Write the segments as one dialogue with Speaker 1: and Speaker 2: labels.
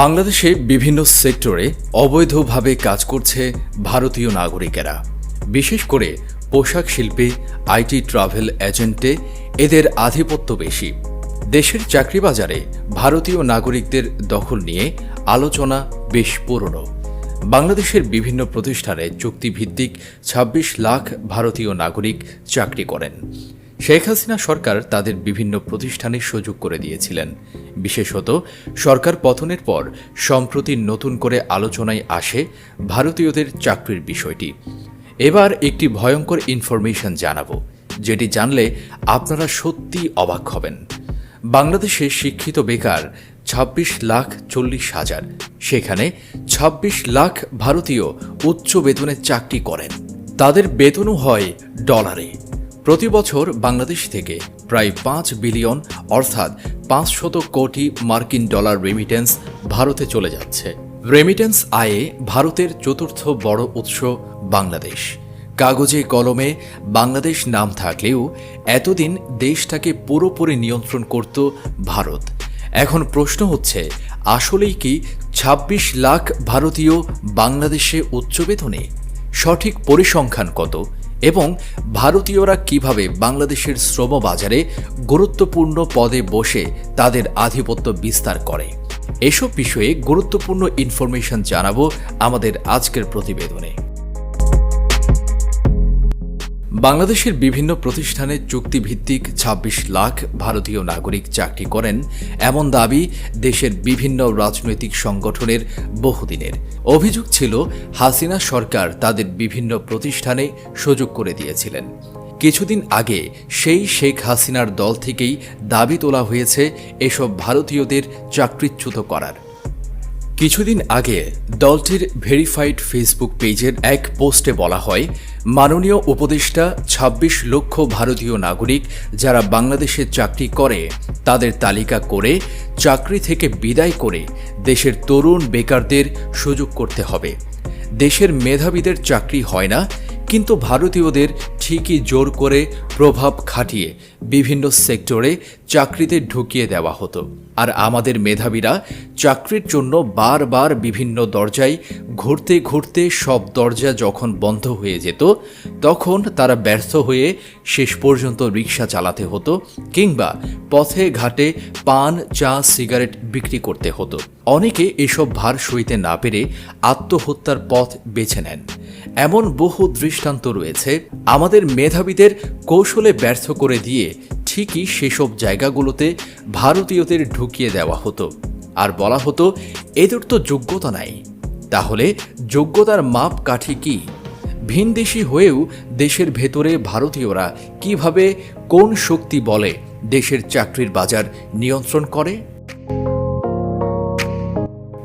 Speaker 1: বাংলাদেশে বিভিন্ন সেক্টরে অবৈধভাবে কাজ করছে ভারতীয় নাগরিকেরা। বিশেষ করে পোশাক শিল্পে আইটি ট্রাভেল এজেন্টে এদের আধিপত্য বেশি। দেশের চাকরি বাজারে ভারতীয় নাগরিকদের দখল নিয়ে আলোচনা বেশ পুরনো। বাংলাদেশের বিভিন্ন প্রতিষ্ঠানে চুক্তিভিত্তিক ২৬ লাখ ভারতীয় নাগরিক চাকরি করেন। শেখ হাসিনা সরকার তাদের বিভিন্ন প্রতিষ্ঠানে সুযোগ করে দিয়েছিলেন। বিশেষত, সরকার পতনের পর সম্প্রতি নতুন করে আলোচনায় আসে ভারতীয়দের চাকরির বিষয়টি। এবার একটি ভয়ঙ্কর ইনফরমেশন জানাব, যেটি জানলে আপনারা সত্যি অবাক হবেন। বাংলাদেশে শিক্ষিত বেকার ২৬ লাখ চল্লিশ হাজার, সেখানে ২৬ লাখ ভারতীয় উচ্চ বেতনে চাকরি করেন। তাদের বেতনও হয় ডলারে। প্রতি বছর বাংলাদেশ থেকে প্রায় পাঁচ বিলিয়ন, অর্থাৎ পাঁচশত কোটি মার্কিন ডলার রেমিটেন্স ভারতে চলে যাচ্ছে। রেমিটেন্স আয়ে ভারতের চতুর্থ বড় উৎস বাংলাদেশ। কাগজে কলমে বাংলাদেশ নাম থাকলেও এতদিন দেশটাকে পুরোপুরি নিয়ন্ত্রণ করত ভারত। এখন প্রশ্ন হচ্ছে, আসলেই কি ২৬ লাখ ভারতীয় বাংলাদেশে উচ্চ বেতনে সঠিক পরিসংখ্যান কত? এবং ভারতীয়রা কীভাবে বাংলাদেশের শ্রম বাজারে গুরুত্বপূর্ণ পদে বসে তাদের আধিপত্য বিস্তার করে? এসব বিষয়ে গুরুত্বপূর্ণ ইনফরমেশন জানাব আমাদের আজকের প্রতিবেদনে। বাংলাদেশের বিভিন্ন প্রতিষ্ঠানে চুক্তিভিত্তিক ২৬ লাখ ভারতীয় নাগরিক চাকরি করেন এমন দাবি দেশের বিভিন্ন রাজনৈতিক সংগঠনের বহুদিনের। অভিযোগ ছিল, হাসিনা সরকার তাদের বিভিন্ন প্রতিষ্ঠানে সুযোগ করে দিয়েছিলেন। কিছুদিন আগে সেই শেখ হাসিনার দল থেকেই দাবি তোলা হয়েছে এসব ভারতীয়দের চাকরিচ্যুত করার। কিছুদিন আগে দলটির ভেরিফাইড ফেসবুক পেজের এক পোস্টে বলা হয়, মাননীয় উপদেষ্টা ২৬ লক্ষ ভারতীয় নাগরিক যারা বাংলাদেশে চাকরি করে, তাদের তালিকা করে চাকরি থেকে বিদায় করে দেশের তরুণ বেকারদের সুযোগ করতে হবে। দেশের মেধাবীদের চাকরি হয় না, কিন্তু ভারতীয়দের ঠিকই জোর করে প্রভাব খাটিয়ে বিভিন্ন সেক্টরে চাকরিতে ঢুকিয়ে দেওয়া হতো। আর আমাদের মেধাবীরা চাকরির জন্য বারবার বিভিন্ন দরজায় ঘুরতে ঘুরতে সব দরজা যখন বন্ধ হয়ে যেত, তখন তারা ব্যর্থ হয়ে শেষ পর্যন্ত রিক্সা চালাতে হতো কিংবা পথে ঘাটে পান, চা, সিগারেট বিক্রি করতে হতো। অনেকে এসব ভার সইতে না পেরে আত্মহত্যার পথ বেছে নেন। এমন বহু দৃষ্টান্ত রয়েছে। আমাদের মেধাবীদের কৌশলে ব্যর্থ করে দিয়ে ঠিকই সেসব জায়গাগুলোতে ভারতীয়দের ঢুকিয়ে দেওয়া হতো। আর বলা হতো, এদের তো যোগ্যতা নাই। তাহলে যোগ্যতার মাপ কাঠি কি? ভিনদেশি হয়েও দেশের ভেতরে ভারতীয়রা কীভাবে কোন শক্তি বলে দেশের চাকরির বাজার নিয়ন্ত্রণ করে?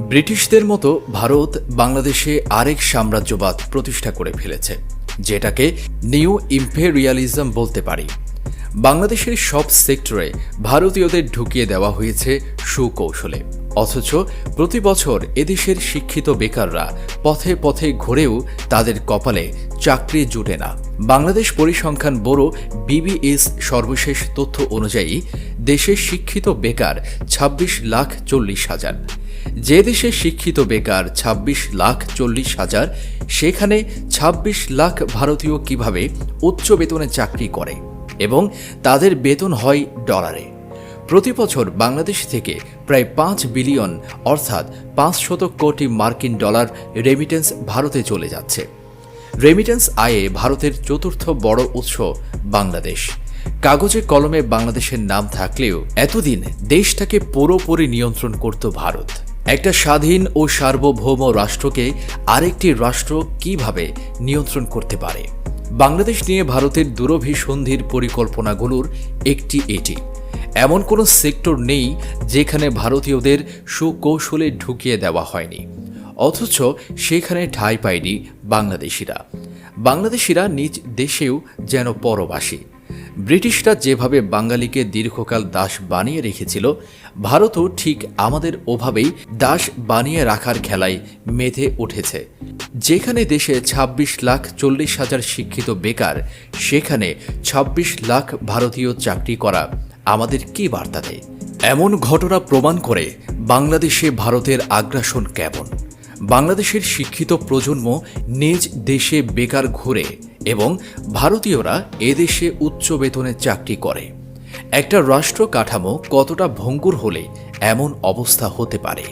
Speaker 1: ব্রিটিশদের মতো ভারত বাংলাদেশে আরেক সাম্রাজ্যবাদ প্রতিষ্ঠা করে ফেলেছে। যেটাকে নিউ ইম্পেরিয়ালিজম বলতে পারি। বাংলাদেশের সব সেক্টরে ভারতীয়দের ঢুকিয়ে দেওয়া হয়েছে সুকৌশলে। অথচ প্রতি বছর এদেশের শিক্ষিত বেকাররা পথে পথে ঘুরেও তাদের কপালে চাকরি জুটে না। বাংলাদেশ পরিসংখ্যান ব্যুরো বিবিএস সর্বশেষ তথ্য অনুযায়ী দেশে শিক্ষিত বেকার ২৬ লাখ চল্লিশ হাজার। যে দেশে শিক্ষিত বেকার ২৬ লাখ চল্লিশ হাজার, সেখানে ২৬ লাখ ভারতীয় কীভাবে উচ্চ বেতনে চাকরি করে এবং তাদের বেতন হয় ডলারে। প্রতি বছর বাংলাদেশ থেকে প্রায় পাঁচ বিলিয়ন, অর্থাৎ পাঁচ পাঁচশত কোটি মার্কিন ডলার রেমিটেন্স ভারতে চলে যাচ্ছে। রেমিটেন্স আয়ে ভারতের চতুর্থ বড় উৎস বাংলাদেশ। কাগজে কলমে বাংলাদেশের নাম থাকলেও এতদিন দেশটাকে পুরোপুরি নিয়ন্ত্রণ করত ভারত। একটা স্বাধীন ও সার্বভৌম রাষ্ট্রকে আরেকটি রাষ্ট্র কীভাবে নিয়ন্ত্রণ করতে পারে? বাংলাদেশ নিয়ে ভারতের দূরভিসন্ধির পরিকল্পনাগুলোর একটি এটি। এমন কোনো সেক্টর নেই যেখানে ভারতীয়দের সুকৌশলে ঢুকিয়ে দেওয়া হয়নি। অথচ সেখানে ঠাঁই পায়নি বাংলাদেশিরা। বাংলাদেশিরা নিজ দেশেও যেন পরবাসী। ব্রিটিশরা যেভাবে বাঙালিকে দীর্ঘকাল দাস বানিয়ে রেখেছিল, ভারতও ঠিক আমাদের ওভাবেই দাস বানিয়ে রাখার খেলায় মেধে উঠেছে। যেখানে দেশে ২৬ লাখ চল্লিশ হাজার শিক্ষিত বেকার, সেখানে ২৬ লাখ ভারতীয় চাকরি করা আমাদের কি বার্তা দেয়? এমন ঘটনা প্রমাণ করে বাংলাদেশে ভারতের আগ্রাসন কেমন? বাংলাদেশের শিক্ষিত প্রজন্ম নিজ দেশে বেকার ঘুরে এবং ভারতীয়রা এদেশে উচ্চ বেতনে চাকরি করে। একটা রাষ্ট্র কাঠামো কতটা ভঙ্গুর হলে এমন অবস্থা হতে পারে?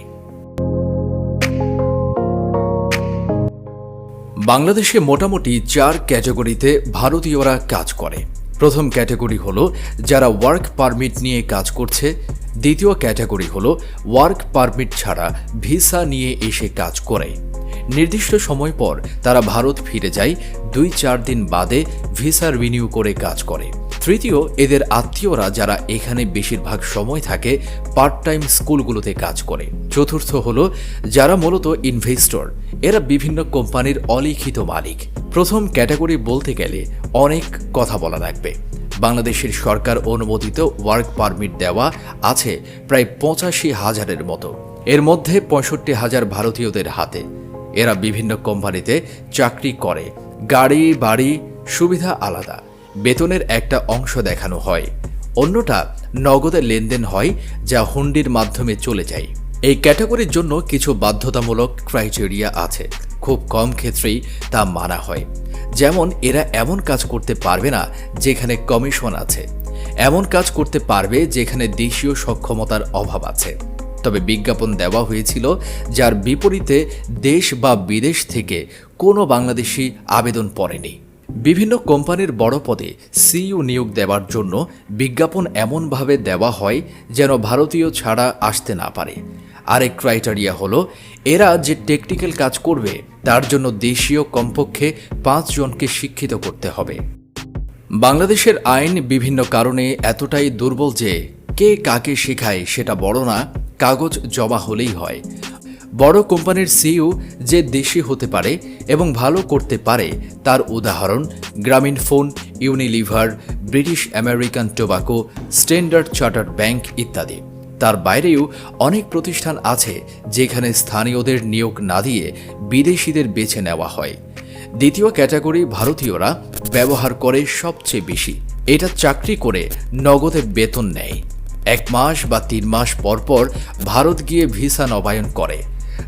Speaker 1: বাংলাদেশে মোটামুটি চার ক্যাটাগরিতে ভারতীয়রা কাজ করে। প্রথম ক্যাটাগরি হলো যারা ওয়ার্ক পারমিট নিয়ে কাজ করছে। দ্বিতীয় ক্যাটাগরি হলো ওয়ার্ক পারমিট ছাড়া ভিসা নিয়ে এসে কাজ করে। নির্দিষ্ট সময় পর তারা ভারত ফিরে যায়, দুই চার দিন বাদে ভিসা রিনিউ করে কাজ করে। তৃতীয়, এদের আত্মীয়রা যারা এখানে বেশিরভাগ সময় থাকে পার্ট টাইম স্কুলগুলোতে কাজ করে। চতুর্থ হলো, যারা মূলত ইনভেস্টর, এরা বিভিন্ন কোম্পানির অলিখিত মালিক। প্রথম ক্যাটাগরি বলতে গেলে অনেক কথা বলা লাগবে। বাংলাদেশের সরকার অনুমোদিত ওয়ার্ক পারমিট দেওয়া আছে প্রায় পঁচাশি হাজারের মতো। এর মধ্যে পঁয়ষট্টি হাজার ভারতীয়দের হাতে। এরা বিভিন্ন কোম্পানিতে চাকরি করে, গাড়ি, বাড়ি, সুবিধা আলাদা। বেতনের একটা অংশ দেখানো হয়, অন্যটা নগদে লেনদেন হয় যা হুন্ডির মাধ্যমে চলে যায়। এই ক্যাটাগরির জন্য কিছু বাধ্যতামূলক ক্রাইটেরিয়া আছে। খুব কম ক্ষেত্রেই তা মানা হয়। যেমন, এরা এমন কাজ করতে পারবে না যেখানে কমিশন আছে। এমন কাজ করতে পারবে যেখানে দেশীয় সক্ষমতার অভাব আছে। তবে বিজ্ঞাপন দেওয়া হয়েছিল, যার বিপরীতে দেশ বা বিদেশ থেকে কোনো বাংলাদেশি আবেদন পড়েনি। বিভিন্ন কোম্পানির বড় পদে সিইউ নিয়োগ দেওয়ার জন্য বিজ্ঞাপন এমনভাবে দেওয়া হয় যেন ভারতীয় ছাড়া আসতে না পারে। আরেক ক্রাইটেরিয়া হলো, এরা যে টেকনিক্যাল কাজ করবে, তার জন্য দেশীয় কমপক্ষে পাঁচজনকে শিক্ষিত করতে হবে। বাংলাদেশের আইন বিভিন্ন কারণে এতটাই দুর্বল যে কে কাকে শেখায় সেটা বড় না কাগজ জমা হলেই হয়। বড় কোম্পানির সিইও যে দেশি হতে পারে এবং ভালো করতে পারে তার উদাহরণ Grameen phone, Unilever, British American Tobacco, Standard Chartered bank ইত্যাদি। তার বাইরেও অনেক প্রতিষ্ঠান আছে যেখানে স্থানীয়দের নিয়োগ না দিয়ে বিদেশিদের বেছে নেওয়া হয়। দ্বিতীয় ক্যাটাগরি ভারতীয়রা ব্যবহার করে সবচেয়ে বেশি। এটা চাকরি করে নগদে বেতন নেয়। এক মাস বা তিন মাস পর পর ভারত গিয়ে ভিসা নবায়ন করে।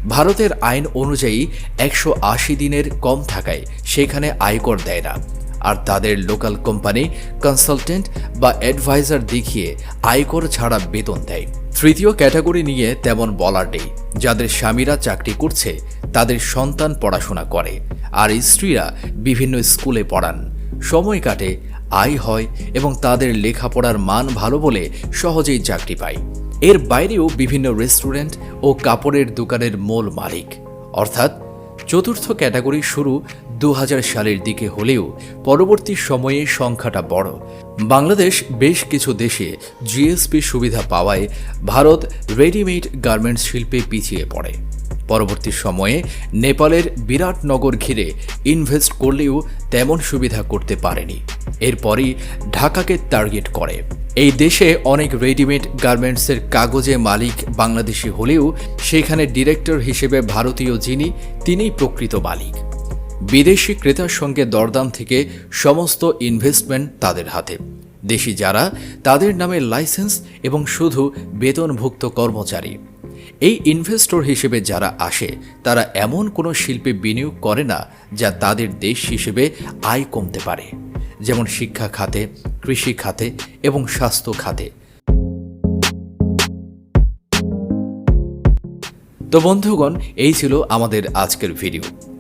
Speaker 1: ভারতের আইন অনুযায়ী একশো আশি দিনের কম থাকায় সেখানে আয়কর দেয় না। আর তাদের লোকাল কোম্পানি কনসালটেন্ট বা অ্যাডভাইজার দেখিয়ে আয়কর ছাড়া বেতন দেয়। তৃতীয় ক্যাটাগরি নিয়ে তেমন বলার নেই। যাদের স্বামীরা চাকরি করছে, তাদের সন্তান পড়াশোনা করে, আর স্ত্রীরা বিভিন্ন স্কুলে পড়ান। সময় কাটে আয় হয় এবং তাদের লেখাপড়ার মান ভালো বলে সহজেই চাকরি পায়। এর বাইরেও বিভিন্ন রেস্টুরেন্ট ও কাপড়ের দোকানের মূল মালিক। অর্থাৎ চতুর্থ ক্যাটাগরি শুরু দু হাজার সালের দিকে হলেও পরবর্তী সময়ে সংখ্যাটা বড়। বাংলাদেশ বেশ কিছু দেশে জিএসপি সুবিধা পাওয়ায় ভারত রেডিমেড গার্মেন্টস শিল্পে পিছিয়ে পড়ে। পরবর্তী সময়ে নেপালের বিরাটনগর ঘিরে ইনভেস্ট করলেও তেমন সুবিধা করতে পারেনি। এরপরই ঢাকাকে টার্গেট করে। এই দেশে অনেক রেডিমেড গার্মেন্টসের কাগজে মালিক বাংলাদেশি হলেও সেখানে ডিরেক্টর হিসেবে ভারতীয় যিনি, তিনিই প্রকৃত মালিক। বিদেশি ক্রেতার সঙ্গে দরদাম থেকে সমস্ত ইনভেস্টমেন্ট তাদের হাতে। দেশি যারা, তাদের নামে লাইসেন্স এবং শুধু বেতনভুক্ত কর্মচারী। এই ইনভেস্টর হিসেবে যারা আসে, তারা এমন কোনো শিল্পে বিনিয়োগ করে না যা তাদের দেশ হিসেবে আয় কমতে পারে। যেমন শিক্ষা খাতে, কৃষি খাতে এবং স্বাস্থ্য খাতে। তো বন্ধুগণ, এই ছিল আমাদের আজকের ভিডিও